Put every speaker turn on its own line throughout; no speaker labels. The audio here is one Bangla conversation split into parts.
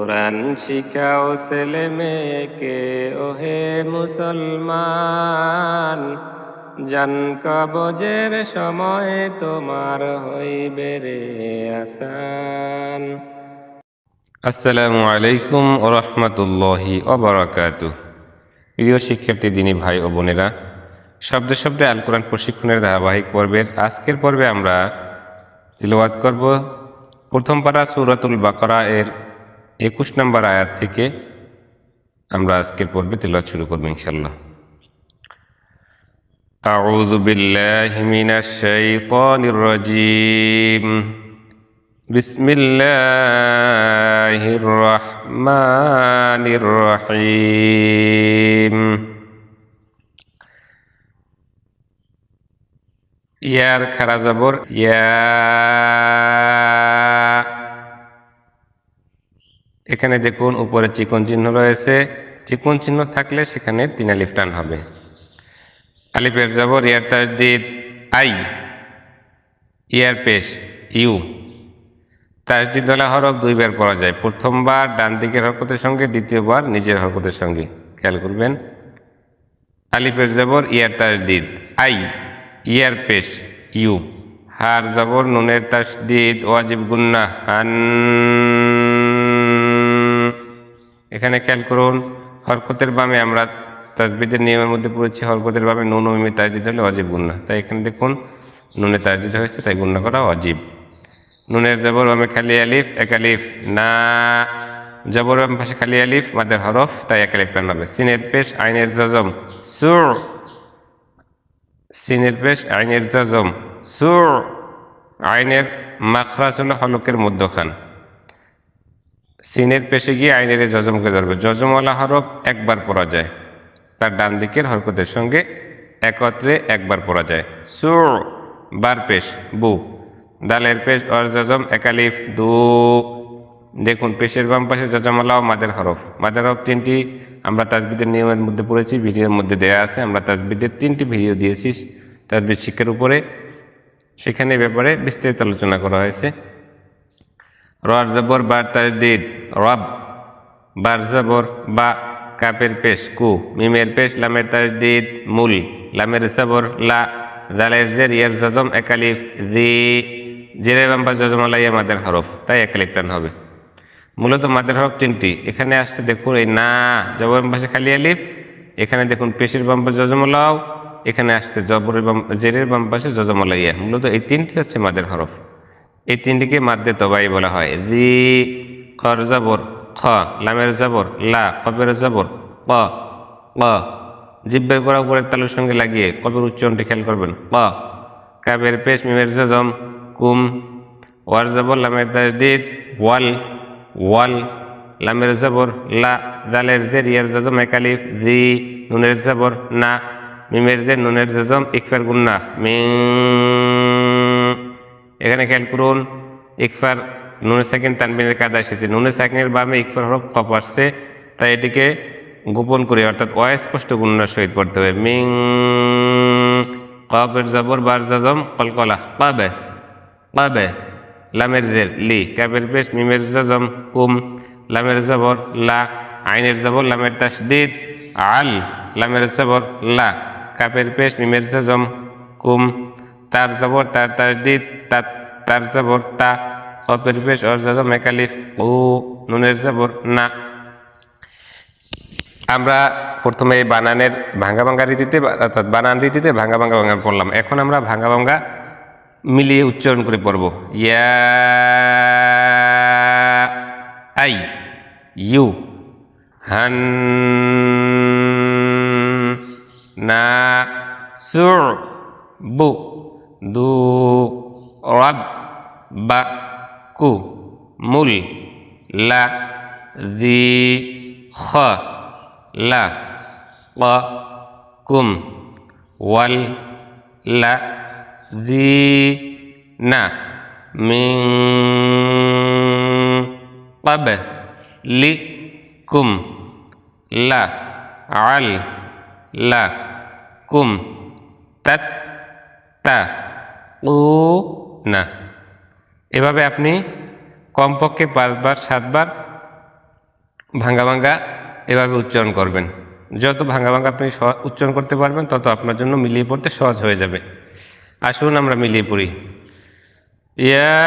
কোরআন শিখাও ছেলে মেয়েকে, ওহে মুসলমান। জান কবজের সময় তোমার হইবে রে আসান। আসসালামু আলাইকুম ও রহমতুল্লাহি অবরাকাতু প্রিয় শিক্ষার্থী, দিনী ভাই ও বোনেরা, শব্দে শব্দে আল কোরআন প্রশিক্ষণের ধারাবাহিক পর্বের আজকের পর্বে আমরা তিলওয়াত করব। প্রথম পারা সূরাতুল বাকরা এর একুশ নম্বর আয়াত থেকে আমরা আজকের পর্বে তিলওয়াত শুরু করব ইনশাল্লাহ أعوذ بالله من الشيطان الرجيم بسم الله الرحمن الرحيم ইয়ার খারা জবর ইয়া এখানে দেখুন, উপরে চিকন চিহ্ন রয়েছে। চিকন চিহ্ন থাকলে সেখানে তিন আলিফ টান হবে। আলিফের জবর, ইয়ার তাজদিদ, আই। ইয়ার পেশ, ইউ। তাজদিদ ওলা হরফ দুইবার পড়া যায়। প্রথমবার ডান দিকের হরকতের সঙ্গে, দ্বিতীয়বার নিজের হরকতের সঙ্গে। খেয়াল করবেন। আলিফের জবর, ইয়ার তাজদিদ, আই। ইয়ার পেশ, ইউ। হার জবর, নুনের তাসদিদ ওয়াজিব গুন্না, হান। এখানে খেয়াল করুন, হরকতের বামে আমরা তাজবিদের নিয়মের মধ্যে পড়েছি, হরকতের বামে নুন ও মিমে হলে অজীব গুন্না তাই এখানে দেখুন, নুনে তাজদিদ হয়েছে, তাই গুন্না করা অজীব নুনের জবর বামে খালি আলিফ, এক আলিফ, না। জবর বাম পাশে খালি আলিফ, মাদের হরফ, তাই এক আলিফ টান হবে। সিনের পেশ, আইনের জজম, সুর। সিনের পেশ, আইনের জজম, সুর। আইনের মাখরাজ হলো হলকের মধ্যখান। সিনের পেশে গিয়ে আইনের জজমকে ধরবে। জজমওয়ালা হরফ একবার পড়া যায়। তার ডান দিকের হরকতের সঙ্গে একত্রে একবার পড়া যায়। সুর, বার পেশ, বু। দালের পেশ, অর, জজম একালিফ দু। দেখুন, পেশের বাম পাশে জজমালাও মাদের হরফ। মাদের হরফ তিনটি। আমরা তাজবিদের নিয়মের মধ্যে পড়েছি, ভিডিওর মধ্যে দেয়া আছে। আমরা তাজবিদের তিনটি ভিডিও দিয়েছি তাজবিদ শিক্ষার উপরে। সেখানে ব্যাপারে বিস্তারিত আলোচনা করা হয়েছে। রর জবর বার তাজদিদ, রব বার জবর বা কাপের পেশ, কু, মিমের পেশ, লামের তাজদিদ, মূল, লামের জবর, লা দালের জের, ইয়ার জজম একালিফ দি জেরে বাম্পা জজম আলাইয়া মাদের হরফ, তাই একালিফ টান হবে। মূলত মাদের হরফ তিনটি, এখানে আসছে দেখুন এই না, জবর পাশে খালি আলিফ, এখানে দেখুন পেশের বাম্পা জজমলাও এখানে আসছে জবরের বাম, জেরের বাম পাশে জজমলাইয়া মূলত এই তিনটি হচ্ছে মাদের হরফ। এই তিনটিকে মাদ্দে তবাই বলা হয়। রি, খর, জবর, খ, লামের জবর, লা কবের জবর, ক ক। জিব্বের করা উপরের তালুর সঙ্গে লাগিয়ে কবের উচ্চারণটি খেয়াল করবেন। ক। কাবের পেশ, মিমের জজম, কুম। ওয়ার, জবর, লামের তাজদিদ, ওয়াল ওয়াল। লামের জবর, লা দালের জের ইয়ার জজম একালিফ রি, নুনের জবর, না। মিমের জের নুনের জজম, ইকফার গুন্না মিং এখানে খেয়াল করুন, ইকফার নুনে সাকিন তানবিনের কাদা এসেছে। নুনে সাকিনের বামে ইকফার হরফ কপ আসছে, তাই এটিকে গোপন করে, অর্থাৎ অস্পষ্ট গুণনার সহিত পড়তে হবে। মিং কবের জবর, বার জজম, কলকলা, কাবে কাবে, লামের জের, লি কাবের পেশ, মিমের জজম কুম লামের জবর, লা, আইনের জবর, লামের তাসদিদ আল, লামের জবর, লা কাপের পেশ, মিমের জজম কুম তার জবর, তার তাসদিদ তার তার জবর, তা কপের পেশ অর জজম একালিফ ও নুনের জবর, না। আমরা প্রথমে এই বানানের ভাঙ্গা ভাঙ্গা রীতিতে, অর্থাৎ বানান রীতিতে ভাঙ্গা ভাঙ্গা ভাঙ্গা পড়লাম। এখন আমরা ভাঙ্গা ভাঙ্গা মিলিয়ে উচ্চারণ করে পড়ব। ইয়া আই, ইউ, হান, না, সুর, বু। দু রব বা কু মুল লা দি খ লা ক কুম ও। না, এভাবে আপনি কমপক্ষে পাঁচবার, সাতবার ভাঙ্গা ভাঙ্গা এভাবে উচ্চারণ করবেন। যত ভাঙ্গা ভাঙ্গা আপনি উচ্চারণ করতে পারবেন, তত আপনার জন্য মিলিয়ে পড়তে সহজ হয়ে যাবে। আসুন আমরা মিলিয়ে পড়ি। ইয়া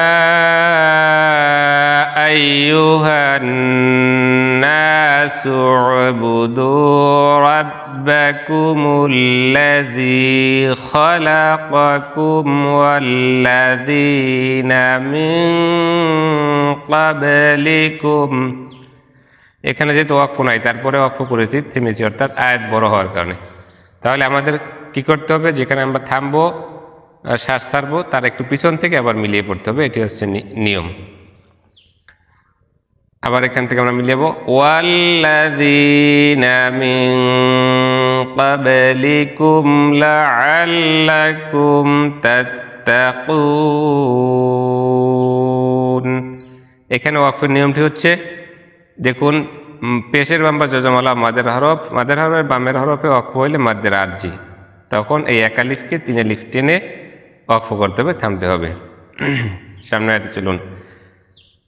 আইয়ুহান নাসু উবুদু রাব্বাকুমুল্লাযী খালাকাকুম ওয়াল্লাযীনা মিন ক্বাবলিকুম এখানে যেহেতু অক্ষ নাই, তারপরে অক্ষ করেছি, থেমেছি, অর্থাৎ আয়াত বড় হওয়ার কারণে। তাহলে আমাদের কি করতে হবে? যেখানে আমরা থামবো শ্বাস ছাড়বো, তার একটু পিছন থেকে আবার মিলিয়ে পড়তে হবে, এটি হচ্ছে নিয়ম। আবার এখান থেকে আমরা মিলিয়ে ওয়াল্লাযীনা মিন এখানে ওয়াকফের নিয়মটি হচ্ছে, দেখুন পেশের বাম বা যজমালা মাদের হরফ, মাদের হরফের বামের হরফে অক্ষ হইলে মাদের আরজি। তখন এই একালিফকে তিন লিফ টেনে অক্ষ করতে হবে, থামতে হবে। সামনে আয়াতে চলুন।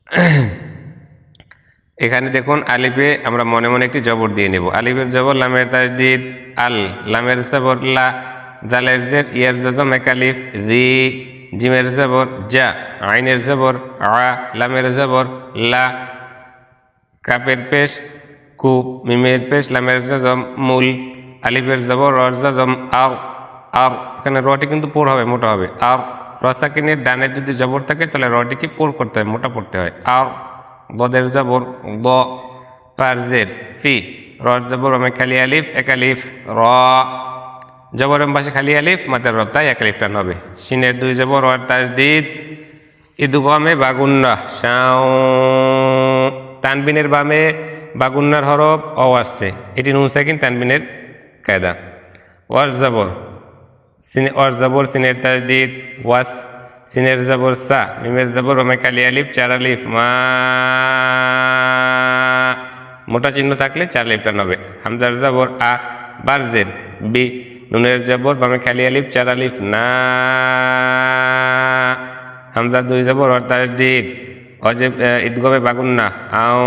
এখানে দেখুন আলিফে আমরা মনে মনে একটি জবর দিয়ে নেব। আলিফের জবর, লামের তাজদিদ, আল, লামের জবর, লা জালের জের, ইয়ার জজম একালিফ রি, জিমের জবর যা আইনের জবর, আ, লামের জবর, লা, কাপের পেশ, কু, মিমের পেশ, লামের জজম, মূল, আলিফের জবর, রর জজম আর আর, এখানে রটি কিন্তু পোর হবে, মোটা হবে, আর, রসাকিনের ডানের যদি জবর থাকে তাহলে রটিকে পোর করতে হয়, মোটা পড়তে হয়, আর বদের জবর ব পারজের ফি রর জবর আমি খালি আলিফ এক আলিফ র জবরম পাশে খালি আলিফ মাতের রব তাই এক আলিফ টান হবে সিনের দুই জবর ওয়ার তাজদিদ ইদুগমে বাগুন্না শাও তানবিনের বামে বাগুন্নার হরফ অ আসছে এটি নুন সাকিন তানবিনের কায়দা ওয়ার জবর সিনে ওয়ার জবর সিনের তাজদিদ ওয়াস সিনের জবর সা মিমের জবর ওমে কালি আলিফ চার আলিফ মা মোটা চিহ্ন থাকলে চার আলিফ টান হবে হামজার জবর আ বারজের বি নুনের জবর বামে খালি আলিফ চার আলিফ না হামজা দুই জবর অর তাজদিদ অজেব ঈদগবে বাগুন্না আও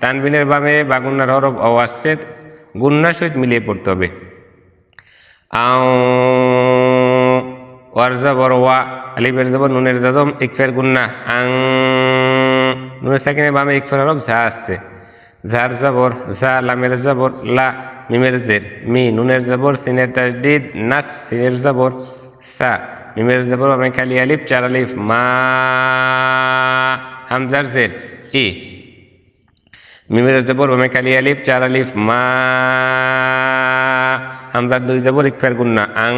তানবিনের বামে বাগুন্নার হরফ অ আসছে গুন্নার সহিত মিলিয়ে পড়তে হবে আও ওয়ার জবর ওয়া আলিফের জবর নুনের জজম, ইকফের গুন্না, আং, নুনের সাকিনের বামে ইকফের হরফ ঝা আসছে। ঝার জবর, ঝা, লামের জবর, লা, মিমের জের, মি, নুনের জবর, সিনের তাজদিদ, নাস, সিনের জবর, সা, মিমের জবর আমি খালি আলিফ, চার আলিফ, মা, হামজার জের, ই। মিমের জবর ওমে কালি আলিফ, চার আলিফ, মা, হামজার দুই জবর, ইকফার গুন্না, আং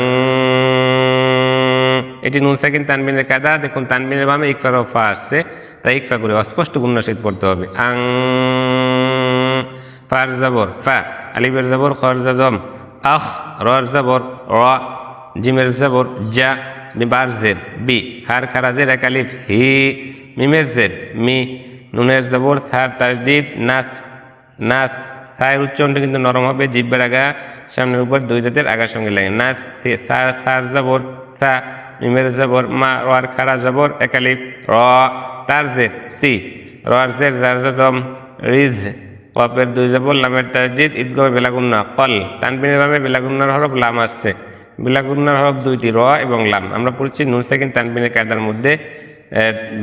এটি নুন সাকিন তানবিনের কাদা দেখুন তানবিনের বামে ইকফার ও আসছে। তাই ইকফা করে অস্পষ্ট সহিত পড়তে হবে। আং, ফার জবর, ফা, আলিফের জবর, খর জম, আখ, রর জবর, র, জিমের জবর যা বার জের, বি, হার খারাজের এক আলিফ, হি, মিমের জের, মি, নুনের জবর সার তাজদিদ নাস নাস সায়ের উচ্চারণটা কিন্তু নরম হবে, জিব্বের আগা, সামনের উপর দুই দাঁতের আগার সঙ্গে লাগে। সে- সার সার জবর সা মিমের জবর, মা রর খারা জবর একালিফ র, তার জের তি, রর জের জম রিজ কপের দুই জবর লামের তাজদিদ ঈদগমে বেলাগুন্না কল, তানবিনের বামে বেলাগুন্নার হরফ লাম আসছে। বেলাগুন্নার হরফ দুইটি, র এবং লাম। আমরা পড়ছি নুন সেকেন্ড তানবিনের কায়দার মধ্যে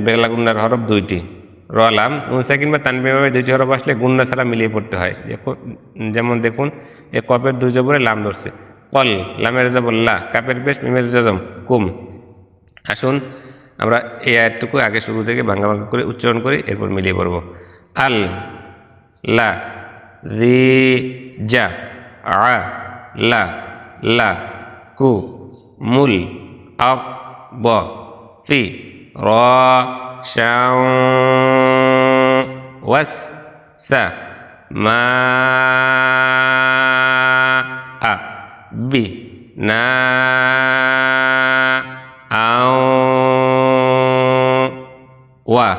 বেলাগুন্নার হরফ দুইটি। র, লাম, নুন সেকেন্ড বা তানবিনের বামে দুইটি হরফ আসলে গুন্না ছাড়া মিলিয়ে পড়তে হয়। যেমন দেখুন, এ কপের দুই জবরে লাম ধরছে। কল লামের জবর লা, কাপের বেশ মিমের জজম কুম। আসুন, আমরা এই আয়াতটুকু আগে শুরু থেকে ভাঙ্গা ভাঙ্গা করে উচ্চারণ করি, এরপর মিলিয়ে পড়ব। আল, লা, রি যা আ, লা লা, কু, মুল, আব, ব ফি র শাও ওয়াস, সা, মা বি না আও ওয়া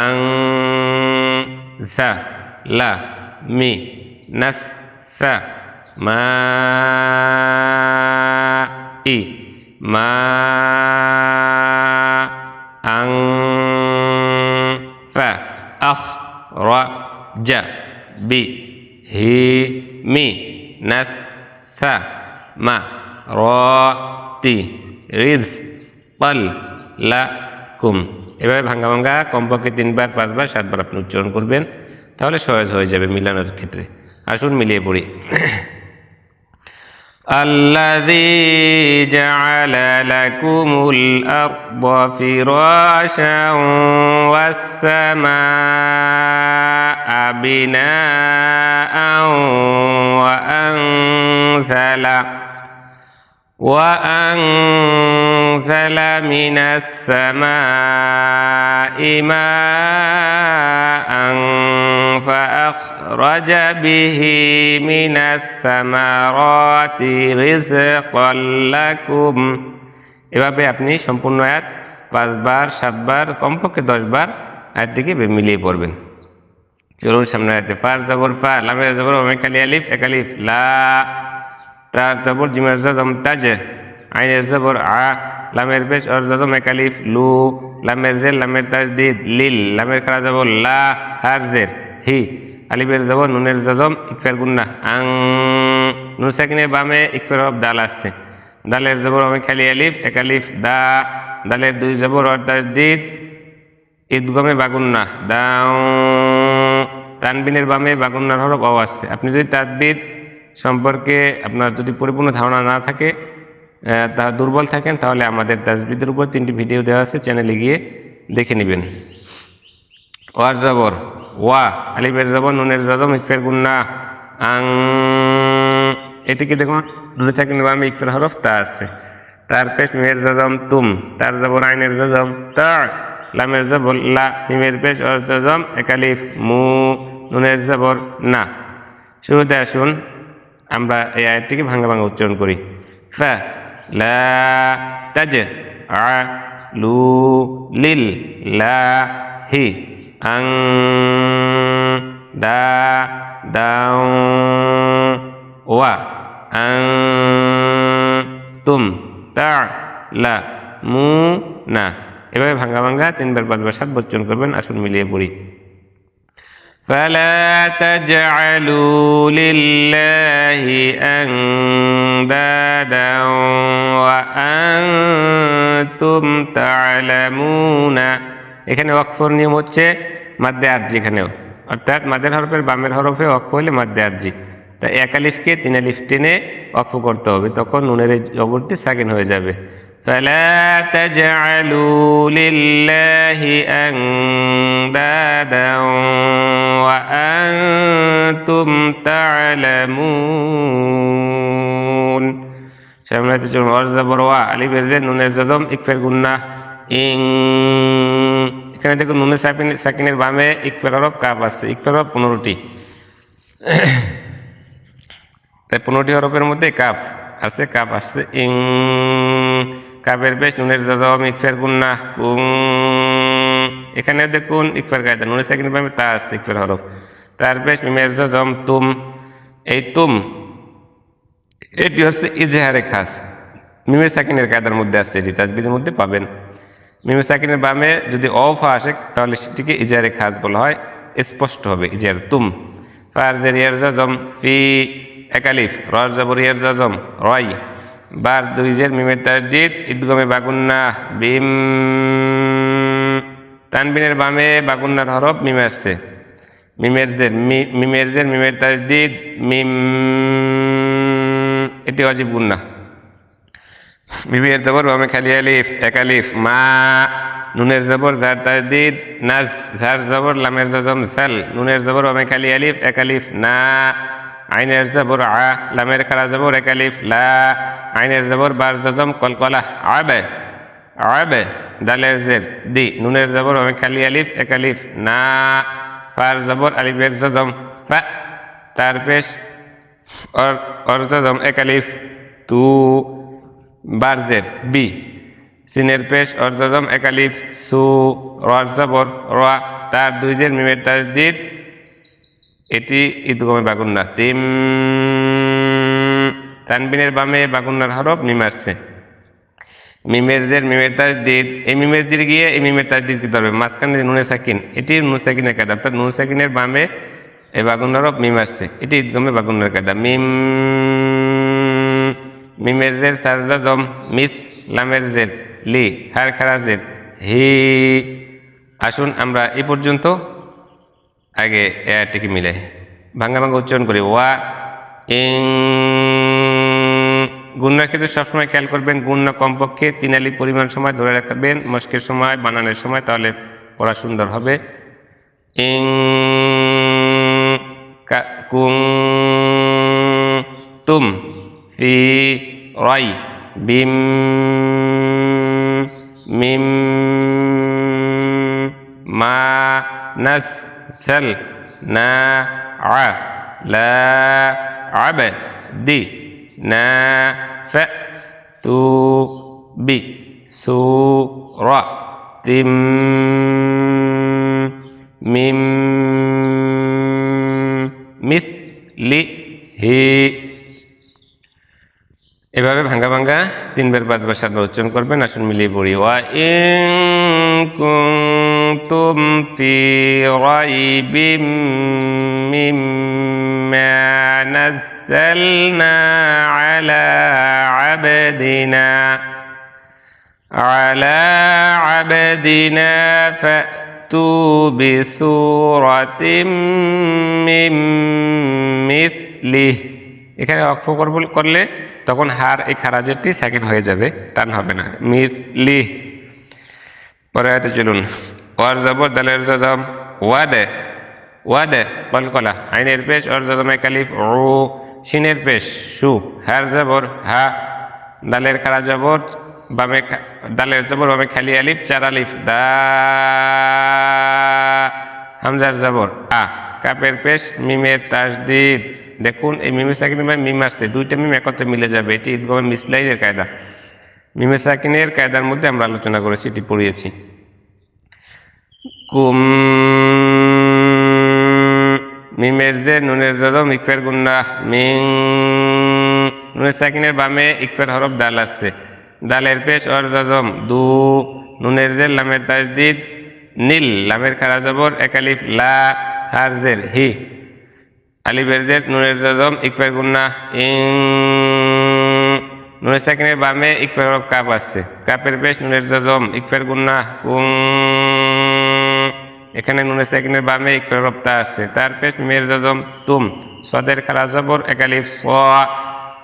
আং সা লা মি নাস সা মা ই মা আং ফা আখ র জা বি হি মি নাথ থা মা র তি রিজ পল লা কুম এভাবে ভাঙ্গা ভাঙ্গা কমপক্ষে তিনবার, পাঁচবার, সাতবার আপনি উচ্চারণ করবেন, তাহলে সহজ হয়ে যাবে মিলানোর ক্ষেত্রে। আসুন মিলিয়ে পড়ি। الذي جعل لكم الأرض فراشا والسماء بناء وأنزل وأنزل من السماء ماء فأخرج به من الثمرات رزقا لكم এভাবে আপনি সম্পূর্ণ আয়াত পাঁচবার সাতবার কমপক্ষে দশবার আয়াতটিকে মিলিয়ে পড়বেন চলুন সামনে আয়াতে ফার জবর ফা লামের জবর ওমেকালি আলিফ একালিফ লা তার জবর জিমের জম তাজ আইনের জবর আ লামের পেশ অর জম একালিফ লু, লামের জের লামের তাজ দিদ লিল, লামের খারা যাব, লা, হার জের, হি, আলিফের যাব, নুনের জজম, ইকফের গুন্না, আং, নুন সাকিনের বামে ইকফের হব দাল আসছে। দালের জবর আমি খালি আলিফ একালিফ দা দালের দুই জবর অর তাজ দিদ ঈদগমে বাগুন্না, দাও, তানবিনের বামে বাগুন্নার হরফ অ আসছে। আপনি যদি তাদবিদ সম্পর্কে আপনার যদি পরিপূর্ণ ধারণা না থাকে তা দুর্বল থাকেন, তাহলে আমাদের তাজবিদের উপর তিনটি ভিডিও দেওয়া আছে, চ্যানেলে গিয়ে দেখে নেবেন। ওয়ার জবর, ওয়া, আলিফের জবর, নুনের জজম ইকফের গুন্না, আং এটিকে দেখুন? নুনে থাকেন বামে ইকফের হরফ, তা আছে। তার পেশ মিমের জজম, তুম। তার জবর আইনের জজম, তা। লামের জবর, লা। মিমের পেশ অর জজম একালিফ মু। নুনের জবর, না। শুরুতে আসুন, আমরা এই আয়াতটিকে ভাঙা ভাঙা উচ্চারণ করি। ফা। লা তাজ আ লু লিল লা হি আং দা দাও ওয়া আং তুম তা লা মু না এভাবে ভাঙ্গা ভাঙ্গা তিনবার পাঁচবার সাত উচ্চারণ করবেন আসুন মিলিয়ে পড়ি فلا تجعلوا لله أندادا وأنتم تعلمون এখানে ওয়াকফর নিয়ম হচ্ছে মাদ্দে আরজি এখানেও অর্থাৎ মাদের হরফের বামের হরফে ওয়াকফ হলে মাদ্দে আরজি তা এক আলিফকে তিন আলিফ টেনে ওয়াকফ করতে হবে তখন নুনের এই জবরটি সাকিন হয়ে যাবে فلا تجعلوا لله أندادا وأنتم تعلمون সামনে চলুন অর জবর নুনের জদম ইকফের গুন্না ইং এখানে দেখুন নুনের সাকিন সাকিনের বামে ইকফের হরফ কাপ আসছে ইকফের হরফ পনেরোটি তাই পনেরোটি হরফের মধ্যে কাফ আছে কাপ আসছে ইং কাপের বেশ নুনের জজম ইকফের গুন্না কুং এখানে দেখুন ইকফের কায়দা নুনের সাকিনের বামে তা আসছে ইকফের হরফ তার বেশ মিমের জজম তুম এই তুম এটি হচ্ছে ইজহারে খাস। মিমে সাকিনের কায়দার মধ্যে আসছে এটি তাজবিদের মধ্যে পাবেন। মিমে সাকিনের বামে যদি অফা আসে, তাহলে সেটিকে ইজহারে খাস বলা হয়। স্পষ্ট হবে, ইজহার তুম। ফারজের ইয়ার ফি একালিফ রর জবর ইয়ার রয়। বার দুই জের মিমের তাজদিদ, ঈদগমে বাগুন্না বিম। তানবিনের বামে বাগুন্নার হরফ মিমে আসছে। মিমের জের মিমের জের মিমের তাজদিদ, মিম। এটি অজীব গুন্না। মিমের জবর, বামে খালি আলিফ, এক আলিফ, মা, নুনের জবর জার তাজদিদ, নাজ ঝার জবর, লামের জজম, সাল, নুনের জবর, বামে খালি আলিফ, এক আলিফ, না, আইনের জবর, আ, লামের খারা জবর, এক আলিফ, লা, আইনের জবর, বার জজম, কলকলা, আবে আবে, দালের জের, দি, নুনের জবর, বামে খালি আলিফ, এক আলিফ, না, ফার জবর, আলিফের জজম, ফা, তার পেশ और और जजम एक अलिफ तू बारजेर बी সিনের পেশ और जजम एक अलिफ সু রর জবর রা তার দুই জের মিমের তাজদিদ এটি ঈদগমে বাগুন্না তিম তানবিনের বামে বাগুন্নার হরফ মিম আসছে মিমের জের মিমের তাজদিদ এই মিমের জির গিয়ে এই মিমের তাজদিদ কি ধরবে মাঝখানে যে নুনে সাকিন এটি নুন সাকিনের কায়দা অর্থাৎ নুন সাকিনের বামে এই বাগুন্নার মিম আসছে। এটি ঈদগমে বাগুন্নার কায়দা। মিম, মিমের জের সারজা জম, মিস, লামের জের, লি, হার, খারা, জের, হি। আসুন আমরা এ পর্যন্ত আগে এটিকে মিলে ভাঙ্গা ভাঙ্গা উচ্চারণ করি। ওয়া, ইং গুণনার ক্ষেত্রে সবসময় খেয়াল করবেন গুণনা কমপক্ষে তিন আলি পরিমাণ সময় ধরে রাখবেন। মস্কের সময়, বানানোর সময়, তাহলে পড়া সুন্দর হবে। ইং কা- কুং তুম ফি রাই বিম মিম মা নাস সেল না আ লা আব দি না ফ তু বি সু রা তিম মিম মিস লি হি এভাবে ভাঙ্গা ভাঙ্গা তিনবার পাঁচবার সাতবার উচ্চারণ করবেন। আসুন মিলিয়ে পড়ি। ওয়া ইং কুন্তুম ফি রাইবিম মিম্মা নাযালনা আলা আবদিনা। আলা আবদিনা ফা بسورة من مثله এখানে অক্ষ করব করলে তখন হার এই খারাজেরটি সেকেন্ড হয়ে যাবে টান হবে না মিথলি পরে হয়তো চলুন ওয়ার জবর দালের জজম ওয়াদে ওয়াদে কলকলা আইনের পেশ অর জজমে কালিফ ও সিনের পেশ সু হার জবর হা দালের খারা জবর বামে খা- দালের জবর বামে খালি আলিফ, চার আলিফ। দা। হামজার জবর। আ কাপের পেশ, মিমের তাসদিদ। দেখুন, এই মিমে সাকিনের ভাই মিম আসছে। দুইটা মিম একত্রে মিলে যাবে। এটি ঈদগমের মিসলাইনের কায়দা। মিমে সাকিনের কায়দার মধ্যে আমরা আলোচনা করেছি এটি পড়িয়েছি। কুম, মিমের যে নুনের জজম, ইকফের গুন্না, মিং। নুনের সাকিনের বামে ইকফের হরফ দাল আছে দালের পেশ অর জজম দু, নুনের জের লামের তাজদিদ, নীল, লামের খারা জবর একালিফ লা, হার জের হি। আলিফের জের নুনের জজম ইকফের গুন্না, ইং। নুনের সাকিনের বামে ইকফের কাপ আছে। কাপের পেশ, নুনের জজম ইকফের গুন্না, কুং। এখানে নুনের সাকিনের বামে ইকফের হরফ তা আছে। তার পেশ মের জজম, তুম। সদের খারা জবর একালিফ স।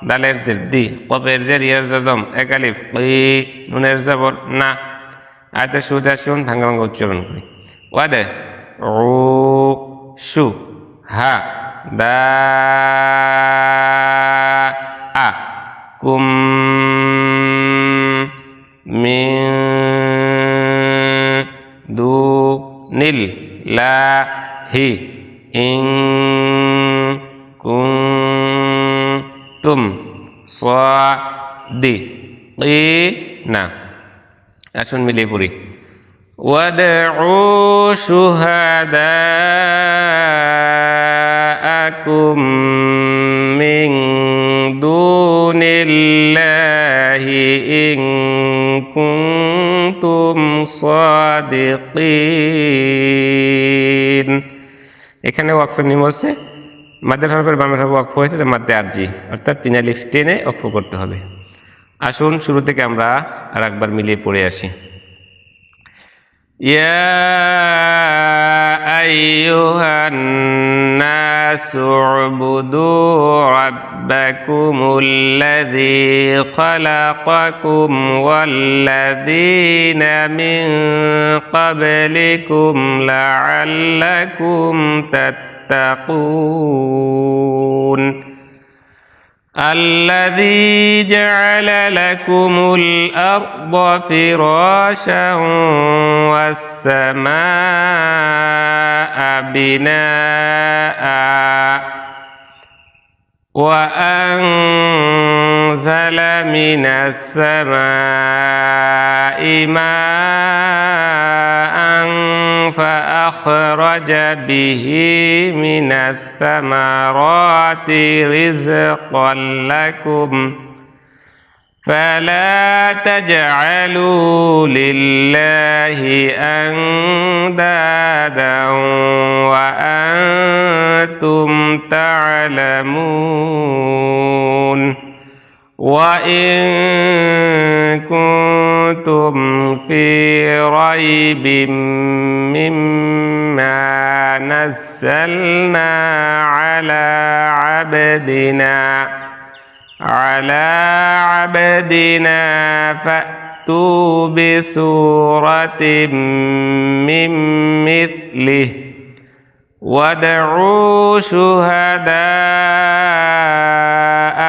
দালের জের দি, কপের জের, ইয়ের জজম একালিফ ই, নুনের জবর, না। আয়তে সুদা শুন ভাঙ্গা ভাঙ্গা, উচ্চারণ করি। ওয়াদে ও সু, হা, দা, আ, কুম মি দু, নীল, লা, হি, ইং কুং তুম দি ই না আসুন মিলিয়ে পড়ি وادعوا شهداءكم من دون الله إن كنتم صادقين এখানে ওয়াকফের নিয়ম মাদ্দা হওয়ার পরে বামের হাফ অক্ষ হয়েছে মাদ্দে আরজি। অর্থাৎ তিন আলিফ টেনে অক্ষ করতে হবে। আসুন, শুরু থেকে আমরা আর একবার মিলিয়ে পড়ে আসি। রব্বাকুমুল্লাযী খলাকাকুম ওয়াল্লাযীনা মিন ক্বাবলিকুম লাআল্লাকুম তাত تتقون. الذي جعل لكم الأرض فراشا والسماء بناء وأنزل من السماء ماء فأخرج به من الثمرات رزقا لكم فلا تجعلوا لله أندادا وأنتم تعلمون وإن كنتم في ريب مما نزلنا على عبدنا على عبدنا فأتوا بسورة من مثله وادعوا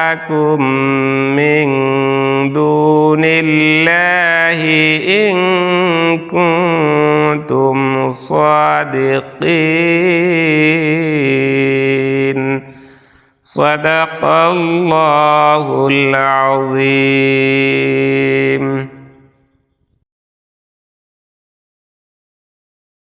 شهداءكم من دون الله إن كنتم صادقين. صدق الله العظيم.